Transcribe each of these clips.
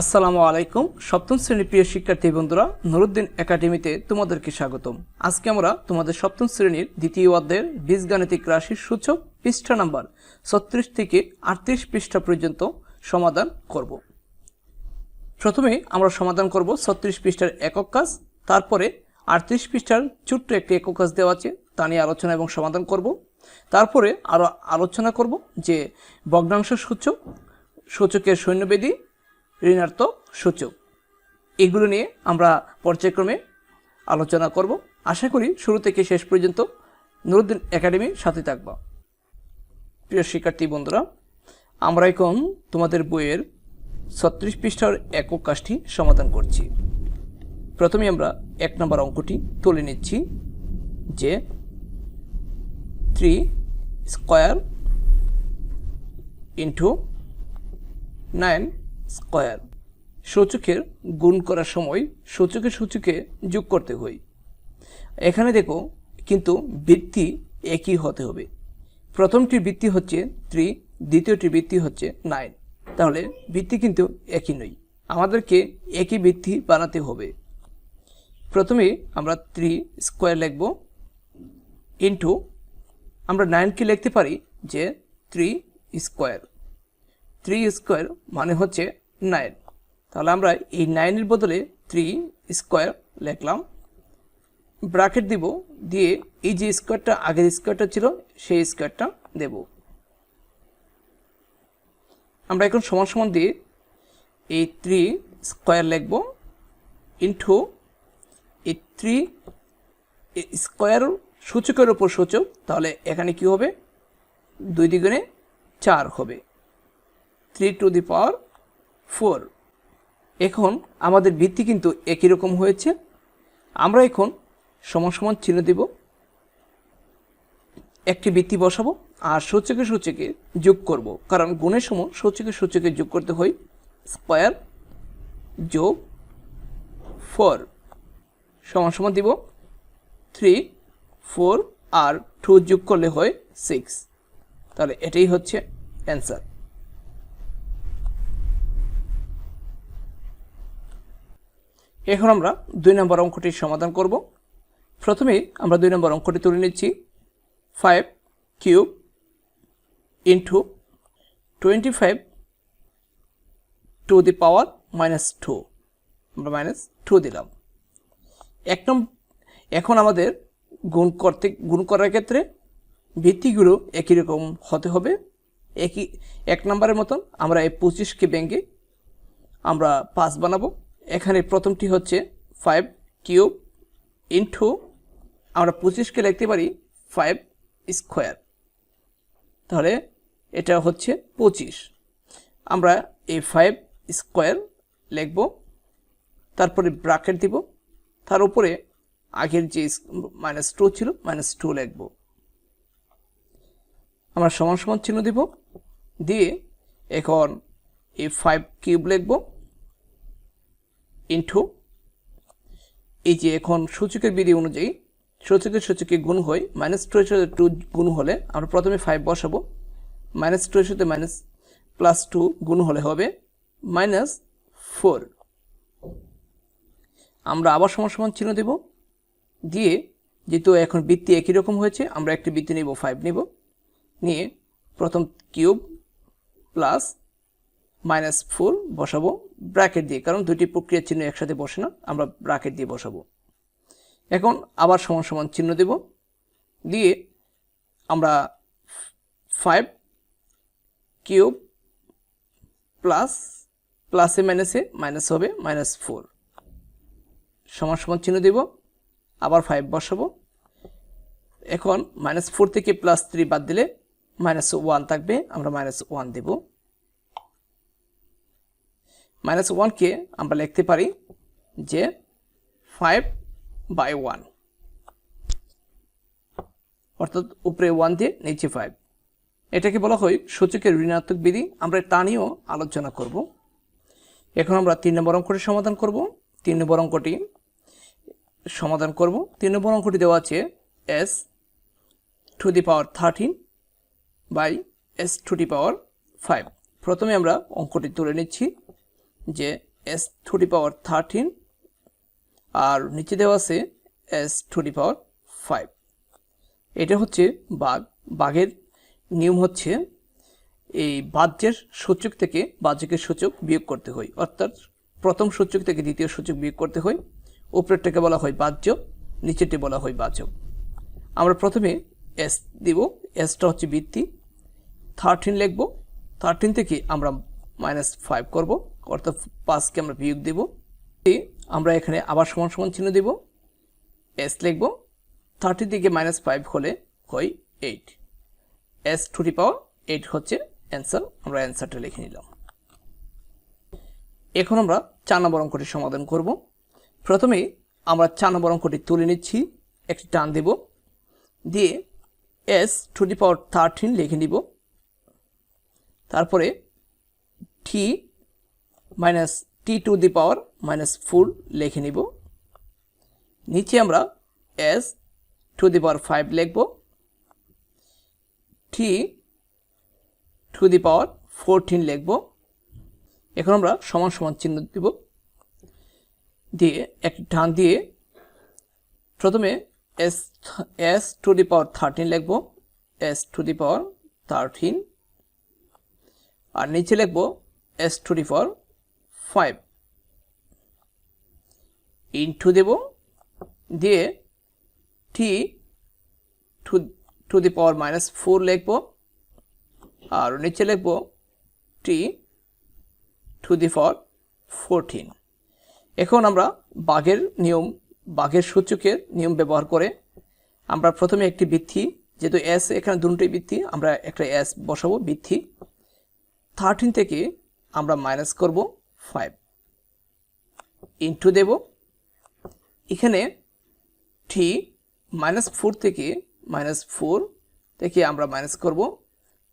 আসসালামু আলাইকুম। সপ্তম শ্রেণির প্রিয় শিক্ষার্থী বন্ধুরা, নুরুদ্দিন একাডেমিতে তোমাদেরকে স্বাগতম। আজকে আমরা তোমাদের সপ্তম শ্রেণির দ্বিতীয় অধ্যায়ের বীজগাণিতিক রাশির সূচক পৃষ্ঠা নাম্বার ছত্রিশ থেকে আটত্রিশ পৃষ্ঠা পর্যন্ত সমাধান করব। প্রথমে আমরা সমাধান করব ছত্রিশ পৃষ্ঠার একক কাজ, তারপরে আটত্রিশ পৃষ্ঠার ছোট্ট একটি একক কাজ দেওয়া আছে, তা নিয়ে আলোচনা এবং সমাধান করব। তারপরে আরও আলোচনা করব যে ভগ্নাংশ সূচক, সূচকের সৈন্যবেদী ঋণাত্মক সূচক। এগুলো নিয়ে আমরা পর্যায়ক্রমে আলোচনা করব। আশা করি শুরু থেকে শেষ পর্যন্ত নুরুদ্দিন একাডেমির সাথে থাকব। প্রিয় শিক্ষার্থী বন্ধুরা, আমরা এখন তোমাদের বইয়ের ছত্রিশ পৃষ্ঠার একক কাজটি সমাধান করছি। প্রথমে আমরা এক নম্বর অঙ্কটি তুলে নিচ্ছি, যে three square into nine square. সূচকের গুণ করার সময় সূচকে সূচকে যোগ করতে হয়। এখানে দেখো, কিন্তু বৃত্তি একই হতে হবে। প্রথমটির বৃত্তি হচ্ছে থ্রি দ্বিতীয়টির বৃত্তি হচ্ছে নাইন তাহলে বৃত্তি কিন্তু একই নয়। আমাদেরকে একই বৃত্তি বানাতে হবে। প্রথমে আমরা থ্রি স্কোয়ার লিখব। ইন্টু আমরা নাইনকে লিখতে পারি যে থ্রি স্কোয়ার থ্রি স্কোয়ার মানে হচ্ছে নাইন তাহলে আমরা এই নাইনের বদলে থ্রি স্কোয়ার লিখলাম। ব্রাকেট দিব, দিয়ে এই যে স্কোয়ারটা আগের স্কোয়ারটা ছিল, সেই স্কোয়ারটা দেব। আমরা এখন সমান সমান দিয়ে এই থ্রি স্কোয়ার লিখব ইন্টু এই থ্রি স্কোয়ার সূচকের ওপর সূচক, তাহলে এখানে কি হবে? দুই দ্বিগুণে চার হবে। Three to the power four এখন আমাদের ভিত্তি কিন্তু একই রকম হয়েছে। আমরা এখন সমান চিহ্ন দেব। একটি বৃত্তি বসাবো আর সূচকে সূচকে যোগ করব। কারণ গুণের সময় সূচকে সূচকে যোগ করতে হয় স্কোয়ার যোগ ফোর সমান সমান দিব থ্রি ফোর আর টু যোগ করলে হয় সিক্স তাহলে এটাই হচ্ছে অ্যান্সার এখন আমরা দুই নম্বর অঙ্কটির সমাধান করব। প্রথমে আমরা দুই নম্বর অঙ্কটি তুলে নিচ্ছি। Five cube into twenty five to the power minus two আমরা মাইনাস টু দিলাম। এক নম্বর এখন আমাদের গুণ করতে গুণ করার ক্ষেত্রে ভিত্তিগুলো একই রকম হতে হবে। একই এক নম্বরের মতন আমরা এই পঁচিশকে ব্যাঙ্গে আমরা পাঁচ বানাবো। এখানে প্রথমটি হচ্ছে ফাইভ কিউব ইন্টু আমরা পঁচিশকে লিখতে পারি ফাইভ স্কোয়ার তাহলে এটা হচ্ছে পঁচিশ। আমরা এই ফাইভ স্কোয়ার লিখব, তারপরে ব্রাকেট দিব, তার উপরে আগের যে মাইনাস টু ছিল মাইনাস টু লিখব। আমরা সমান সমান চিহ্ন দিব, দিয়ে এখন এই ফাইভ কিউব লিখব। ইন্টু এই যে এখন সূচকের বিধি অনুযায়ী সূচকের সূচকে গুণ হয় মাইনাস টু এর সাথে টু গুণ হলে আমরা প্রথমে ফাইভ বসাবো মাইনাস টু এর সাথে মাইনাস প্লাস টু গুণ হলে হবে মাইনাস ফোর আমরা আবার সমান চিহ্ন দেব, দিয়ে যেহেতু এখন বৃত্তি একই রকম হয়েছে, আমরা একটি বৃত্তি নেব ফাইভ নেব, নিয়ে প্রথম কিউব প্লাস মাইনাস ফোর বসাবো, ব্র্যাকেট দিয়ে, কারণ দুইটি প্রক্রিয়ার চিহ্ন একসাথে বসে না, আমরা ব্র্যাকেট দিয়ে বসাবো। এখন আবার সমান সমান চিহ্ন দেব, দিয়ে আমরা ফাইভ কিউব প্লাস, প্লাসে মাইনাসে মাইনাস হবে মাইনাস ফোর। সমান সমান চিহ্ন দেব, আবার ফাইভ বসাবো। এখন মাইনাস ফোর থেকে প্লাস থ্রি বাদ দিলে মাইনাস ওয়ান থাকবে, আমরা মাইনাস ওয়ান দেবো। মাইনাস ওয়ানকে আমরা লিখতে পারি যে ফাইভ বাই ওয়ান অর্থাৎ উপরে ওয়ান দিয়ে নিচে ফাইভ এটাকে বলা হয় সূচকের ঋণাত্মক বিধি। আমরা তা নিয়েও আলোচনা করব। এখন আমরা তিন নম্বর অঙ্কটি সমাধান করব। তিন নম্বর অঙ্কটি সমাধান করব। তিন নম্বর অঙ্কটি দেওয়া আছে S to the power thirteen by S to the power five প্রথমে আমরা অঙ্কটি তুলে নিচ্ছি। যে S to the power thirteen আর নিচে দেওয়া আছে S to the power five এটা হচ্ছে বাঘ। বাঘের নিয়ম হচ্ছে এই বাহ্যের সূচক থেকে বাহ্যকের সূচক বিয়োগ করতে হয়। অর্থাৎ প্রথম সূচক থেকে দ্বিতীয় সূচক বিয়োগ করতে হয়। উপরেরটাকে বলা হয় বাহ্য, নিচেরটি বলা হয় বাচক আমরা প্রথমে এস দিব। এসটা হচ্ছে বৃত্তি। থার্টিন লিখব। থার্টিন থেকে আমরা মাইনাস ফাইভ করব। অর্থাৎ পাঁচকে আমরা বিয়োগ দেব। আমরা এখানে আবার সমান সমান চিহ্ন দেব। এস লিখব। থার্টি থেকে মাইনাস ফাইভ হলে হয় eight S to power eight হচ্ছে অ্যান্সার আমরা অ্যান্সারটা লিখে নিলাম। এখন আমরা চার নম্বর অঙ্কটির সমাধান করব। প্রথমে আমরা চার নম্বর অঙ্কটি তুলে নিচ্ছি। একটি টান দেব। দিয়ে এস টু পাওয়ার থার্টিন লিখে নিব। তারপরে T minus T to the power minus four লিখে নিব। নিচে আমরা S to the power five লিখব। T to the power fourteen লিখব। এখন আমরা সমান সমান চিহ্ন দিব। দিয়ে একটি টান দিয়ে প্রথমে S S to the power thirteen লিখব। S to the power thirteen আর নিচে লিখব S to the power five. Into দেব, দিয়ে T to to the power minus four লিখব, আর নিচে লিখব T to the power fourteen এখন আমরা বাঘের নিয়ম, বাঘের সূচকের নিয়ম ব্যবহার করে আমরা প্রথমে একটি বৃদ্ধি যেহেতু এস এখানে দুটোই বৃদ্ধি আমরা একটা এস বসাবো বৃদ্ধি থার্টিন থেকে আমরা মাইনাস করব। ফাইভ। ইন্টু দেব। এখানে টি মাইনাস ফোর থেকে মাইনাস ফোর থেকে আমরা মাইনাস করব।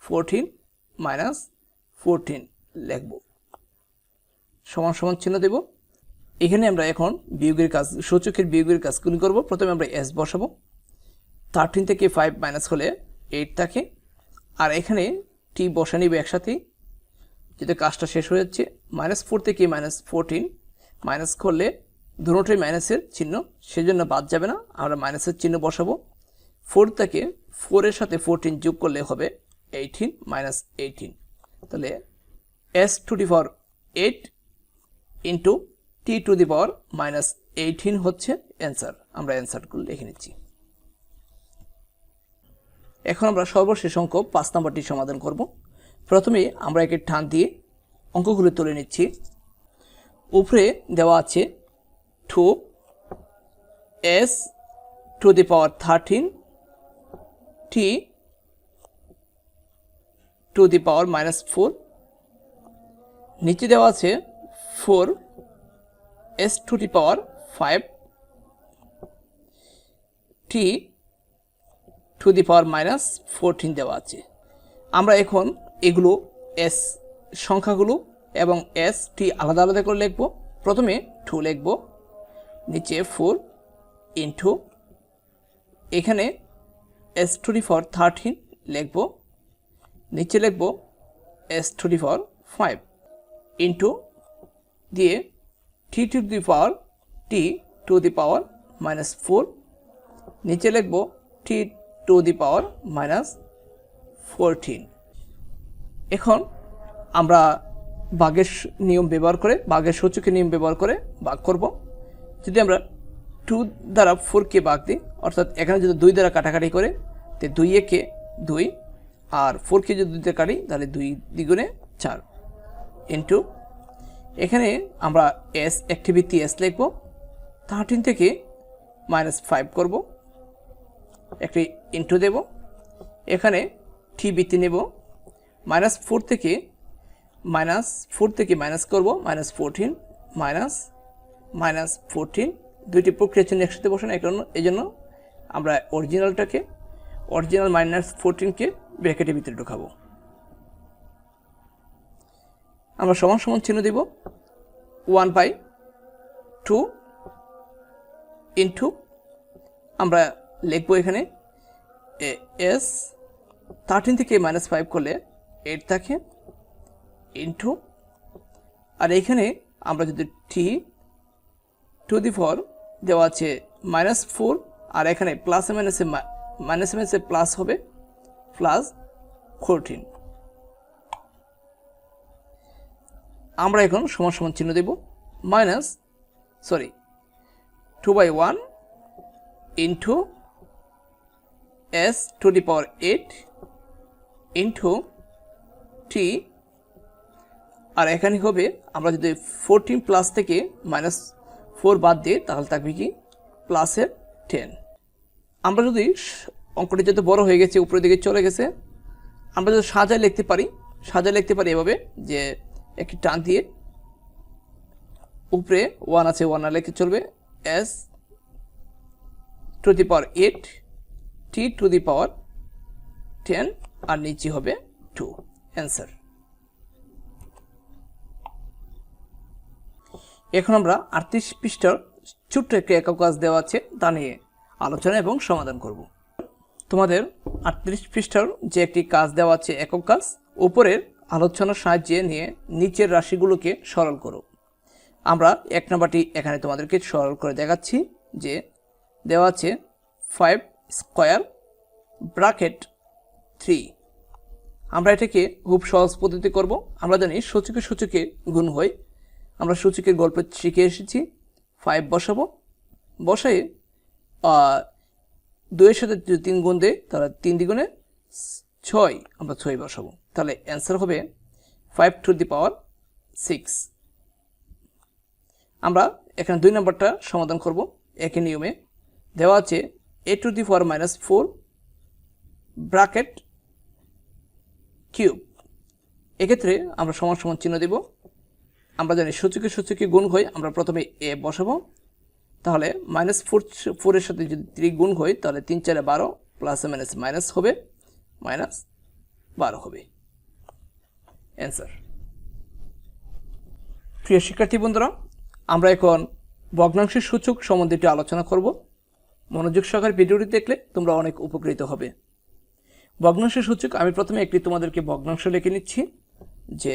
ফোরটিন মাইনাস ফোরটিন লিখব। সমান সমান চিহ্ন দেব। এখানে আমরা এখন বিয়োগের কাজ, সূচকের বিয়োগের কাজগুলি করব? প্রথমে আমরা এস বসাবো। থার্টিন থেকে ফাইভ মাইনাস হলে এইট থাকে। আর এখানে টি বসা নিবে একসাথেই। যেহেতু কাজটা শেষ হয়ে যাচ্ছে মাইনাস ফোর থেকে মাইনাস ফোরটিন মাইনাস করলে দুটোই মাইনাসের চিহ্ন, সেজন্য বাদ যাবে না, আমরা মাইনাসের চিহ্ন বসাবো। ফোর থেকে ফোরের সাথে ফোরটিন যোগ করলে হবে এইটিন মাইনাস এইটিন তাহলে S to the power eight into T to the power minus eighteen হচ্ছে অ্যান্সার আমরা অ্যান্সারগুলো লিখে নিচ্ছি। এখন আমরা সর্বশেষ অঙ্ক পাঁচ নম্বরটি সমাধান করব। প্রথমে আমরা একে টান দিয়ে অঙ্কগুলো তুলে নিচ্ছি। উপরে দেওয়া আছে two S to the power thirteen, T to the power minus four. নিচে দেওয়া আছে four S to the power five, T to the power minus fourteen দেওয়া আছে। আমরা এখন এগুলো এস সংখ্যাগুলো এবং এস টি আলাদা আলাদা করে লিখব। প্রথমে টু লিখব, নিচে ফোর ইন্টু এখানে S to the for thirteen লিখব, নিচে লিখব S to the for five into দিয়ে T to the power T to the power minus four নিচে লিখব T to the power minus fourteen এখন আমরা বাঘের নিয়ম ব্যবহার করে বাঘের সূচকের নিয়ম ব্যবহার করে বাঘ করব। যদি আমরা টু দ্বারা ফোরকে বাঘ দিই, অর্থাৎ এখানে যদি দুই দ্বারা কাটাকাটি করে, তো দুই একে দুই, আর ফোরকে যদি দুই দ্বারা কাটি, তাহলে দুই দ্বিগুণে চার ইন্টু এখানে আমরা এস একটি ভিত্তি এস লিখব থার্টিন থেকে মাইনাস ফাইভ করব, একটি ইন্টু দেব। এখানে টি বৃত্তি নেব মাইনাস ফোর থেকে মাইনাস ফোর থেকে মাইনাস করব, minus fourteen, minus minus fourteen. দুইটি প্রক্রিয়া চিহ্ন একসাথে বসানো, এই কারণ এই জন্য আমরা অরিজিনালটাকে অরিজিনাল মাইনাস ফোরটিনকে ব্র্যাকেটের ভিতরে ঢোকাবো। আমরা সমান সমান চিহ্ন দিব ওয়ান বাই টু ইন্টু আমরা লিখব এখানে এস থার্টিন থেকে মাইনাস ফাইভ করলে এইট থাকে। ইন্টু আর এখানে আমরা যদি টি টু দি ফোর দেওয়া আছে মাইনাস ফোর আর এখানে প্লাসে মাইনাসে মাইনাসে মাইনাসে প্লাস হবে প্লাস ফোরটিন আমরা এখন সমান সমান চিহ্ন দেব minus sorry two by one into S to the power eight into T আর এখানে হবে, আমরা যদি ফোরটিন প্লাস থেকে মাইনাস ফোর বাদ দিই তাহলে থাকবে কি? প্লাসের টেন আমরা যদি অঙ্কটি যত বড় হয়ে গেছে, উপরের দিকে চলে গেছে, আমরা যদি সাজায় লিখতে পারি, সাজায় লিখতে পারি এভাবে যে একটি টান দিয়ে উপরে ওয়ান আছে ওয়ান না লিখে চলবে S to the power eight T to the power ten আর নিচে হবে টু অ্যান্সার এখন আমরা আটত্রিশ পৃষ্ঠার ছোট্ট একটি একক কাজ দেওয়া আছে, তা নিয়ে আলোচনা এবং সমাধান করব। তোমাদের আটত্রিশ পৃষ্ঠার যে একটি কাজ দেওয়া আছে, একক কাজ, উপরের আলোচনার সাহায্যে নিয়ে নিচের রাশিগুলোকে সরল করো। আমরা এক নাম্বারটি এখানে তোমাদেরকে সরল করে দেখাচ্ছি, যে দেওয়া আছে ফাইভ স্কোয়ার ব্রাকেট থ্রি আমরা এটাকে খুব সহজ পদ্ধতি করব। আমরা জানি সূচকে সূচকে গুণ হয় আমরা সূচকের গল্প শিখে এসেছি। ফাইভ বসাবো। বসাই দুইয়ের সাথে তিন গুণ দেয়, তাহলে তিন দ্বিগুণে ছয়, আমরা ছয় বসাবো। তাহলে অ্যান্সার হবে five to the power six আমরা এখানে দুই নম্বরটা সমাধান করব। একই নিয়মে দেওয়া আছে A to the power minus four bracket cube এক্ষেত্রে আমরা সমান সমান চিহ্ন দেব। আমরা জানি সূচকে সূচকে গুণ হয় আমরা প্রথমে এ বসাবো। তাহলে মাইনাস ফোর ফোরের সাথে যদি থ্রি গুণ হয়, তাহলে তিন চারে বারো প্লাসে মাইনাস মাইনাস হবে মাইনাস বারো হবে। অ্যান্সার প্রিয় শিক্ষার্থী বন্ধুরা, আমরা এখন ভগ্নাংশের সূচক সম্বন্ধে একটু আলোচনা করব। মনোযোগ সহকারে ভিডিওটি দেখলে তোমরা অনেক উপকৃত হবে। ভগ্নাংশের সূচক, আমি প্রথমে একটি তোমাদেরকে ভগ্নাংশ লিখে নিচ্ছি, যে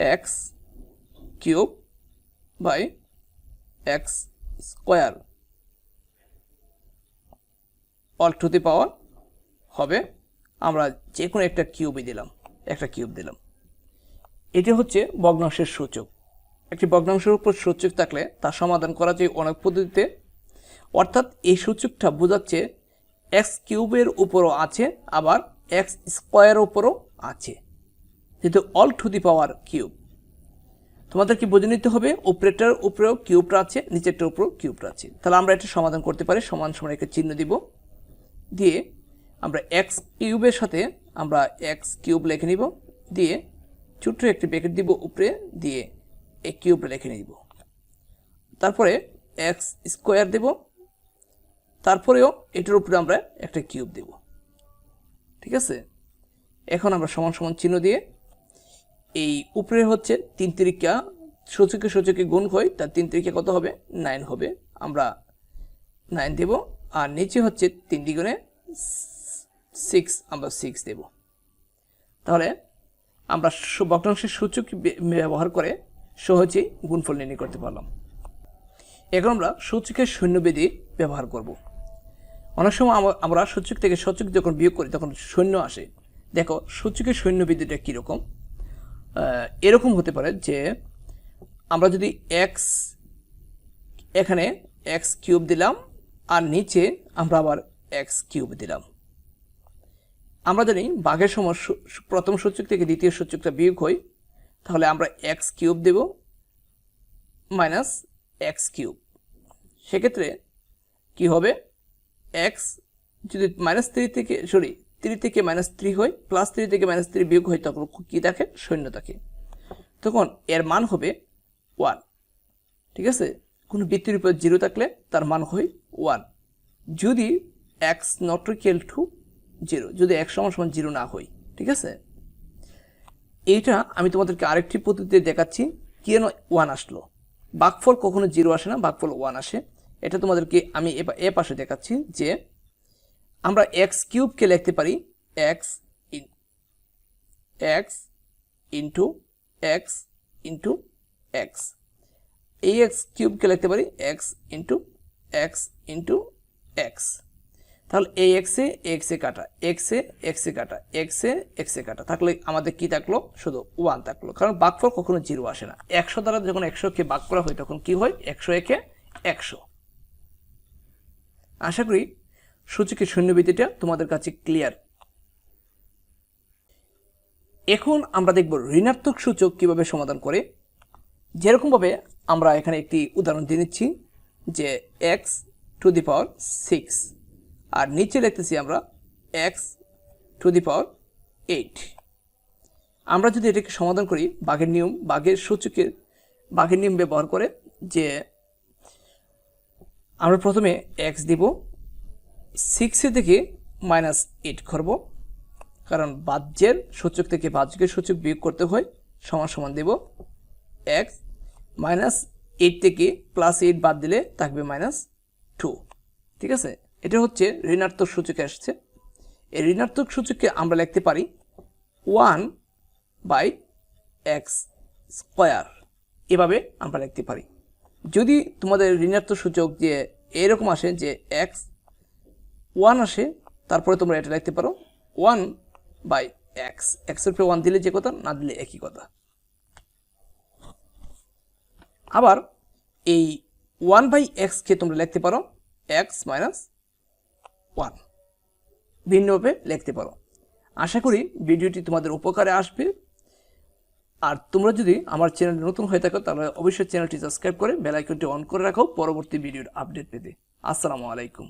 X cube by X square. All to the power হবে আমরা যে কোনো একটা কিউবই দিলাম, একটা কিউব দিলাম। এটি হচ্ছে ভগ্নাংশের সূচক। একটি ভগ্নাংশের উপর সূচক থাকলে তার সমাধান করা যায় অনেক পদ্ধতিতে। অর্থাৎ এই সূচকটা বোঝাচ্ছে এক্স কিউবের উপরও আছে, আবার এক্স স্কোয়ারের উপরও আছে। যেহেতু all to the power cube তোমাদের কি বুঝে নিতে হবে? উপরেটার উপরেও কিউবটা আছে, নিচেরটার উপরেও কিউবটা আছে। তাহলে আমরা এটা সমাধান করতে পারি, সমান সমান একটা চিহ্ন দিব। দিয়ে আমরা এক্স কিউবের সাথে আমরা এক্স কিউব লিখে নিব। দিয়ে ছোট্ট একটি ব্র্যাকেট দিব উপরে, দিয়ে এই কিউবটা লিখে নিব। তারপরে এক্স স্কোয়ার দেব। তারপরেও এটার উপরে আমরা একটা কিউব দেব। ঠিক আছে? এখন আমরা সমান সমান চিহ্ন দিয়ে এই উপরে হচ্ছে তিন তিরিকা সূচকে সূচকে গুণ হয়, তার তিন তিরিকা কত হবে? নাইন হবে। আমরা নাইন দেব, আর নিচে হচ্ছে তিন দ্বিগুণে সিক্স, আমরা সিক্স দেব। তাহলে আমরা ভগ্নাংশের সূচক ব্যবহার করে সহজেই গুণফল নির্ণয় করতে পারলাম। এখন আমরা সূচকের শূন্যবেদী ব্যবহার করব। অনেক সময় আমা- আমরা সূচক থেকে সূচক যখন বিয়োগ করি, তখন শূন্য আসে। দেখো, সূচকের শূন্যবেদীটা কীরকম? এরকম হতে পারে যে আমরা যদি এক্স এখানে এক্স কিউব দিলাম আর নিচে আমরা আবার এক্স কিউব দিলাম। আমরা জানি বাঘের সময় প্রথম সূচক থেকে দ্বিতীয় সূচকটা বিয়োগ হয়, তাহলে আমরা এক্স কিউব দেব মাইনাস এক্স কিউব। সেক্ষেত্রে কি হবে? এক্স যদি মাইনাস থ্রি থেকে সরি থ্রি থেকে মাইনাস থ্রি হয় প্লাস থ্রি থেকে মাইনাস থ্রি বিয়োগ হয়, তখন কী থাকে শূন্য থাকে তখন এর মান হবে ওয়ান ঠিক আছে? কোনো বৃত্তির উপর জিরো থাকলে তার মান হয় ওয়ান যদি X not equal to zero যদি এক সমান সমান জিরো না হয়, ঠিক আছে? এইটা আমি তোমাদেরকে আরেকটি পদ্ধতিতে দেখাচ্ছি, কেন ওয়ান আসলো? বাকফল কখনো জিরো আসে না, বাকফল ওয়ান আসে। এটা তোমাদেরকে আমি এ পাশে দেখাচ্ছি যে আমরা এক্স কিউবকে লিখতে পারি X in X into X into X এই এক্স কিউবকে লিখতে পারি X into X into X তাহলে এই এক্সে এক্সে কাটা এক্সে এক্সে কাটা এক্সে এক্সে কাটা। থাকলে আমাদের কি থাকল? শুধু ওয়ান থাকল। কারণ বাঘফল কখনো জিরো আসে না। একশো দ্বারা যখন একশোকে বাক করা হয়, তখন কি হয়? একশো একে একশো। আশা করি সূচকের শূন্যবিধিটা তোমাদের কাছে ক্লিয়ার এখন আমরা দেখব ঋণাত্মক সূচক কীভাবে সমাধান করে। যেরকমভাবে আমরা এখানে একটি উদাহরণ দিয়ে নিচ্ছি যে X to the power six আর নিচে লিখতেছি আমরা X to the power eight আমরা যদি এটাকে সমাধান করি, বাঘের নিয়ম, বাঘের সূচকের, বাঘের নিয়ম ব্যবহার করে যে আমরা প্রথমে এক্স দিব সিক্সে থেকে মাইনাস এইট করব। কারণ বাহ্যের সূচক থেকে বাহ্যিকের সূচক বিয়োগ করতে হয়, সমান সমান দেব এক্স মাইনাস এইট থেকে প্লাস এইট বাদ দিলে থাকবে মাইনাস টু ঠিক আছে? এটা হচ্ছে ঋণাত্মক সূচকে আসছে। এই ঋণাত্মক সূচককে আমরা লিখতে পারি ওয়ান বাই এক্স স্কোয়ার এভাবে আমরা লিখতে পারি। যদি তোমাদের ঋণাত্মক সূচক যে এরকম আসে যে এক্স ওয়ান আসে, তারপরে তোমরা এটা লিখতে পারো ওয়ান বাই এক্স এক্সের উপরে ওয়ান দিলে যে কথা, না দিলে একই কথা। আবার এই ওয়ান বাই এক্সকে তোমরা লিখতে পারো এক্স মাইনাস ওয়ান ভিন্নভাবে লিখতে পারো। আশা করি ভিডিওটি তোমাদের উপকারে আসবে। আর তোমরা যদি আমার চ্যানেল নতুন হয়ে থাকো, তাহলে অবশ্যই চ্যানেলটি সাবস্ক্রাইব করে বেল আইকনটি অন করে রাখো, পরবর্তী ভিডিওর আপডেট পেতে। আসসালামু আলাইকুম।